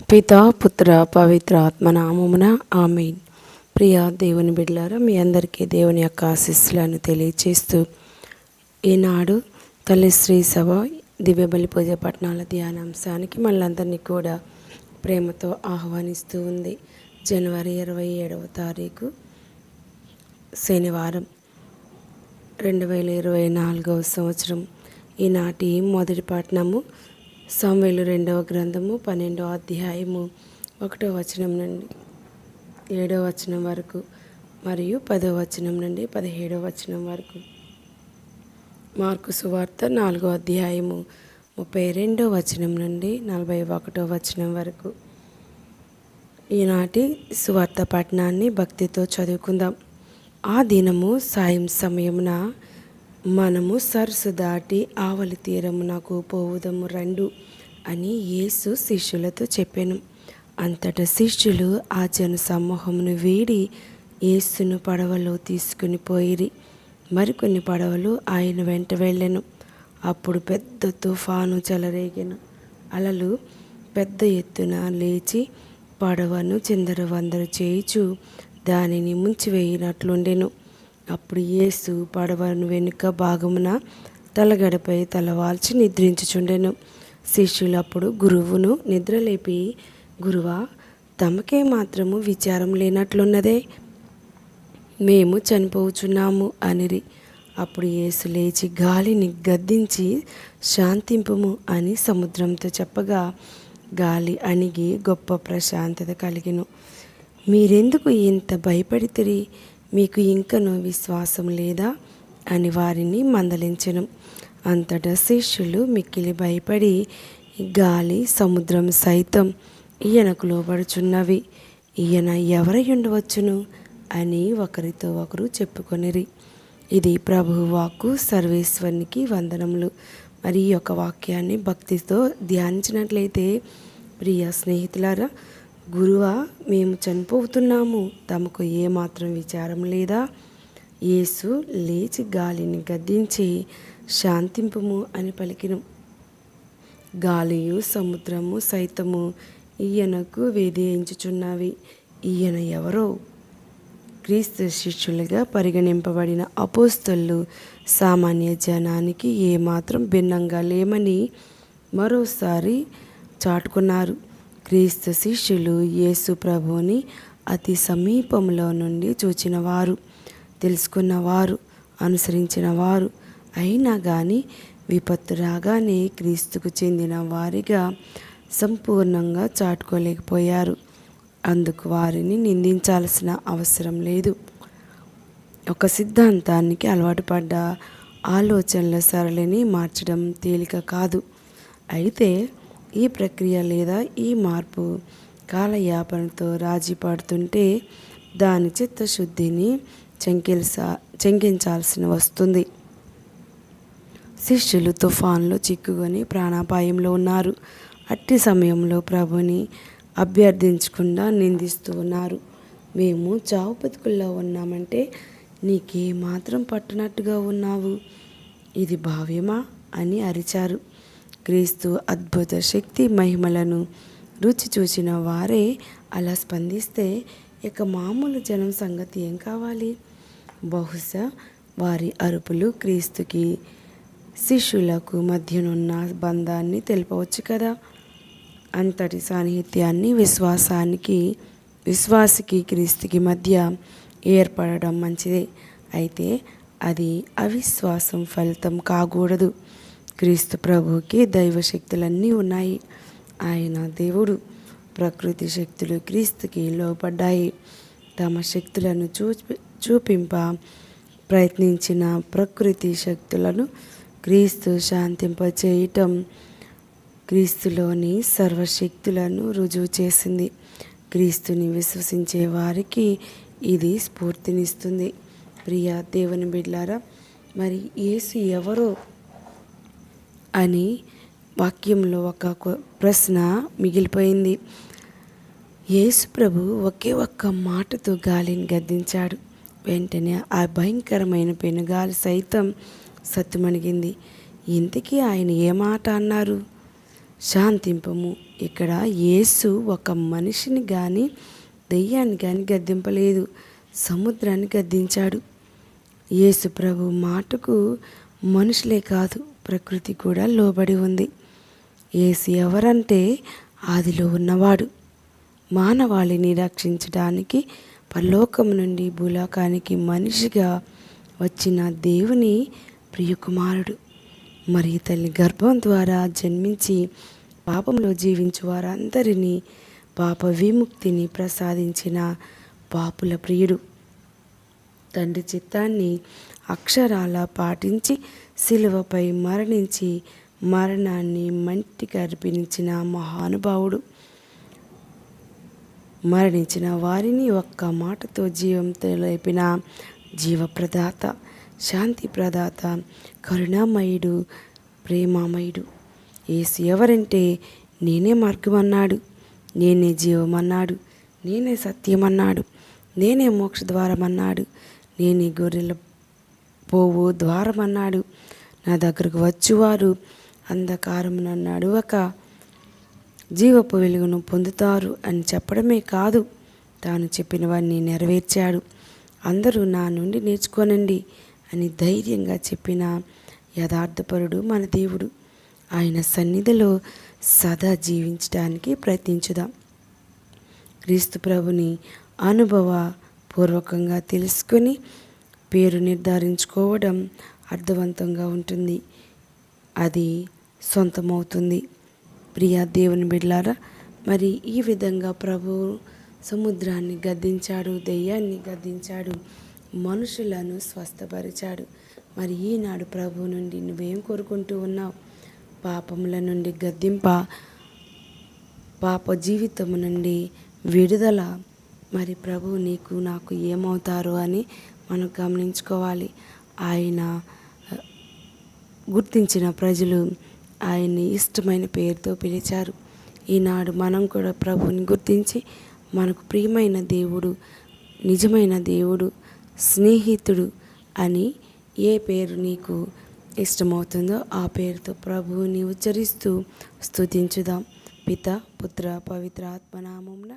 పిత పుత్ర పవిత్ర ఆత్మనామమున ఆమెన్. ప్రియ దేవుని బిడ్డలారా మీ అందరికీ దేవుని యొక్క ఆశీస్సులను తెలియచేస్తూ ఈనాడు తల్లి శ్రీ సభ దివ్యబలి పూజ పట్టణాల ధ్యానాంశానికి మళ్ళందరినీ కూడా ప్రేమతో ఆహ్వానిస్తూ ఉంది. జనవరి ఇరవై ఏడవ తారీఖు శనివారం రెండు వేల ఇరవై నాలుగవ సంవత్సరం. ఈనాటి మొదటి పట్టణము సామ్వేలు రెండవ గ్రంథము పన్నెండవ అధ్యాయము ఒకటో వచనం నుండి ఏడవ వచనం వరకు మరియు పదో వచనం నుండి పదిహేడవ వచనం వరకు. మార్కు సువార్త నాలుగో అధ్యాయము ముప్పై రెండో వచనం నుండి నలభై ఒకటో వచనం వరకు. ఈనాటి సువార్త పట్టణాన్ని భక్తితో చదువుకుందాం. ఆ దినము సాయం సమయమున మనము సరస్సు దాటి ఆవలి తీరమునకు పోవుదము రండు అని యేసు శిష్యులతో చెప్పాను. అంతటా శిష్యులు ఆ జన సమూహమును వీడి యేసును పడవలో తీసుకుని పోయిరి. మరికొన్ని పడవలు ఆయన వెంట వెళ్ళెను. అప్పుడు పెద్ద తుఫాను చెలరేగాను. అలలు పెద్ద ఎత్తున లేచి పడవను చిందరవందరు చేయుచు దానిని ముంచివేయినట్లుండెను. అప్పుడు యేసు పడవను వెనుక భాగమున తలగడపై తలవాల్చి నిద్రించుచుండెను. శిష్యులు అప్పుడు గురువును నిద్రలేపి గురువా తమకే మాత్రము విచారం లేనట్లున్నదే. మేము చనిపోచున్నాము అనిరి. అప్పుడు యేసు లేచి గాలిని గద్దించి శాంతింపుము అని సముద్రంతో చెప్పగా గాలి అణిగి గొప్ప ప్రశాంతత కలిగిను. మీరెందుకు ఇంత భయపడితిరి? మీకు ఇంకనూ విశ్వాసం లేదా? అని వారిని మందలించను. అంతటా శిష్యులు మిక్కిలి భయపడి గాలి సముద్రం సైతం ఈయనకు లోబడుచున్నవి. ఈయన ఎవరై ఉండవచ్చును అని ఒకరితో ఒకరు చెప్పుకొనిరి. ఇది ప్రభు వాక్కు సర్వేశ్వరునికి వందనములు. మరి ఈ యొక్క వాక్యాన్ని భక్తితో ధ్యానించినట్లయితే ప్రియ స్నేహితులారా గురువా మేము చనిపోతున్నాము. తమకు ఏమాత్రం విచారం లేదా? యేసు లేచి గాలిని గద్దించి శాంతింపుము అని పలికిన. గాలియు సముద్రము సైతము ఈయనకు వేధించుచున్నవి ఈయన ఎవరో? క్రీస్తు శిష్యులుగా పరిగణింపబడిన అపోస్తళ్ళు సామాన్య జనానికి ఏమాత్రం భిన్నంగా లేమని మరోసారి చాటుకున్నారు. క్రీస్తు శిష్యులు యేసు ప్రభుని అతి సమీపంలో నుండి చూచినవారు తెలుసుకున్నవారు అనుసరించినవారు అనుసరించిన వారు అయినా కానీ విపత్తు రాగానే క్రీస్తుకు చెందిన వారిగా సంపూర్ణంగా చాటుకోలేకపోయారు. అందుకు వారిని నిందించాల్సిన అవసరం లేదు. ఒక సిద్ధాంతానికి అలవాటు పడ్డ ఆలోచనల సరళిని మార్చడం తేలిక కాదు. అయితే ఈ ప్రక్రియ లేదా ఈ మార్పు కాలయాపనతో రాజీ పడుతుంటే దాని చిత్తశుద్ధిని చెంకిల్సా చంకించాల్సిన వస్తుంది. శిష్యులు తుఫాన్లో చిక్కుకొని ప్రాణాపాయంలో ఉన్నారు. అట్టి సమయంలో ప్రభుని అభ్యర్థించకుండా నిందిస్తూ ఉన్నారు. మేము చావు బతుకుల్లో ఉన్నామంటే నీకే మాత్రం పట్టునట్టుగా ఉన్నావు. ఇది భావ్యమా అని అరిచారు. క్రీస్తు అద్భుత శక్తి మహిమలను రుచి చూసిన వారే అలా స్పందిస్తే ఇక మామూలు జనం సంగతి ఏం కావాలి? బహుశా వారి అరుపులు క్రీస్తుకి శిష్యులకు మధ్యనున్న బంధాన్ని తెలుపవచ్చు కదా? అంతటి సాన్నిహిత్యాన్ని విశ్వాసానికి విశ్వాసికి క్రీస్తుకి మధ్య ఏర్పడడం మంచిదే. అయితే అది అవిశ్వాసం ఫలితం కాకూడదు. క్రీస్తు ప్రభువుకి దైవ శక్తులన్నీ ఉన్నాయి. ఆయన దేవుడు. ప్రకృతి శక్తులు క్రీస్తుకి లోపడ్డాయి తమ శక్తులను చూపి చూపింప ప్రయత్నించిన ప్రకృతి శక్తులను క్రీస్తు శాంతింపచేయటం క్రీస్తులోని సర్వశక్తులను రుజువు చేసింది. క్రీస్తుని విశ్వసించే వారికి ఇది స్ఫూర్తినిస్తుంది. ప్రియ దేవుని బిడ్లారా మరి యేసు ఎవరో అని వాక్యంలో ఒక ప్రశ్న మిగిలిపోయింది. యేసు ప్రభు ఒకే ఒక్క మాటతో గాలిని గద్దించాడు. వెంటనే ఆ భయంకరమైన పెనుగాలి సైతం సత్తుమణిగింది. ఇంతకీ ఆయన ఏ మాట అన్నారు? శాంతింపము. ఇక్కడ యేసు ఒక మనిషిని కానీ దెయ్యాన్ని కానీ గద్దింపలేదు. సముద్రాన్ని గద్దించాడు. యేసు ప్రభు మాటకు మనుషులే కాదు ప్రకృతి కూడా లోబడి ఉంది. యేసు ఎవరంటే ఆదిలో ఉన్నవాడు. మానవాళిని రక్షించడానికి పరలోకం నుండి భూలోకానికి మనిషిగా వచ్చిన దేవుని ప్రియకుమారుడు. మరి తల్లి గర్భం ద్వారా జన్మించి పాపంలో జీవించు వారందరినీ పాప విముక్తిని ప్రసాదించిన పాపుల ప్రియుడు. తండ్రి చిత్తాన్ని అక్షరాల పాటించి శిలువపై మరణించి మరణాన్ని మంటికి అర్పించిన మహానుభావుడు. మరణించిన వారిని ఒక్క మాటతో జీవంతో లేపిన జీవప్రదాత శాంతి ప్రదాత కరుణామయుడు ప్రేమామయుడు. ఏసు ఎవరంటే నేనే మార్గం అన్నాడు నేనే జీవం అన్నాడు నేనే సత్యం అన్నాడు నేనే మోక్ష ద్వారం అన్నాడు నేనే గొర్రెల పోవు ద్వారం అన్నాడు. నా దగ్గరకు వచ్చువారు అంధకారమునన్నాడు ఒక జీవపు వెలుగును పొందుతారు అని చెప్పడమే కాదు తాను చెప్పినవన్నీ నెరవేర్చాడు. అందరూ నా నుండి నేర్చుకోనండి అని ధైర్యంగా చెప్పిన యథార్థపరుడు మన దేవుడు. ఆయన సన్నిధిలో సదా జీవించడానికి ప్రయత్నించుదాం. క్రీస్తు ప్రభుని అనుభవ పూర్వకంగా తెలుసుకొని పేరు నిర్ధారించుకోవడం అర్థవంతంగా ఉంటుంది. అది సొంతమవుతుంది. ప్రియా దేవుని బిడ్లారా మరి ఈ విధంగా ప్రభు సముద్రాన్ని గద్దించాడు దెయ్యాన్ని గద్దించాడు మనుషులను స్వస్థపరిచాడు. మరి ఈనాడు ప్రభు నుండి నువ్వేం కోరుకుంటూ ఉన్నావు? పాపముల నుండి గద్దింప పాప జీవితము నుండి విడుదల. మరి ప్రభు నీకు నాకు ఏమవుతారు అని మనం గమనించుకోవాలి. ఆయన గుర్తించిన ప్రజలు ఆయన్ని ఇష్టమైన పేరుతో పిలిచారు. ఈనాడు మనం కూడా ప్రభుని గుర్తించి మనకు ప్రియమైన దేవుడు నిజమైన దేవుడు స్నేహితుడు అని ఏ పేరు నీకు ఇష్టమవుతుందో ఆ పేరుతో ప్రభువుని ఉచ్చరిస్తూ స్తుతించుదాం. పిత పుత్ర పవిత్ర ఆత్మనామంన